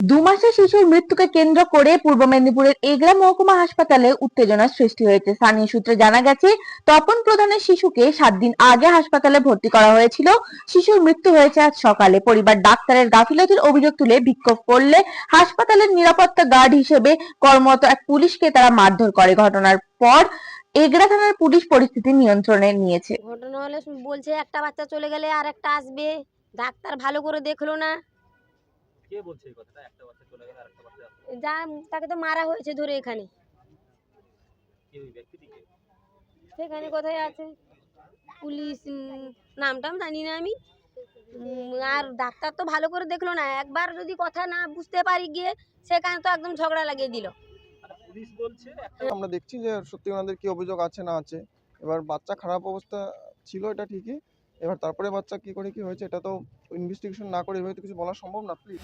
দু মাসের শিশুর মৃত্যুকে কেন্দ্র করে পূর্ব মেদিনীপুরের এগরা মহকুমা হাসপাতালে উত্তেজনার সৃষ্টি হয়েছে। স্থানীয় সূত্রে জানা গেছে, তপন প্রধানের শিশুকে সাত দিন আগে হাসপাতালে ভর্তি করা হয়েছিল। শিশুর মৃত্যু হয়েছে আজ সকালে। পরিবার ডাক্তারের গাফিলতির অভিযোগ তুলে বিক্ষোভ করলে হাসপাতালের নিরাপত্তা গার্ড হিসেবে কর্মরত এক পুলিশকে তারা মারধর করে। ঘটনার পর এগরা থানার পুলিশ পরিস্থিতি নিয়ন্ত্রণে নিয়েছে। ঘটনা হলে বলছে, একটা বাচ্চা চলে গেলে আর একটা আসবে। ডাক্তার ভালো করে দেখল না। কে বলছে এই কথাটা? একটা বাচ্চা চলে গেলে আরেকটা বাচ্চা যা তাকে তো মারা হয়েছে ধরে এখানে। কে ওই ব্যক্তিটিকে সেখানে কোথায় আছে? পুলিশ নামটাম জানি না আমি। আর ডাক্তার তো ভালো করে দেখল না। একবার যদি কথা না বুঝতে পারি গিয়ে সেখানে তো একদম ঝগড়া লাগিয়ে দিল। পুলিশ বলছে একটা আমরা দেখছি যে সত্যি ওনাদের কি অভিযোগ আছে না আছে। এবার বাচ্চা খারাপ অবস্থা ছিল এটা ঠিকই এবার তারপরে বাচ্চা কি করে কি হয়েছে, এটা তো ইনভেস্টিগেশন না করে এভাবে তো কিছু বলা সম্ভব না প্লিজ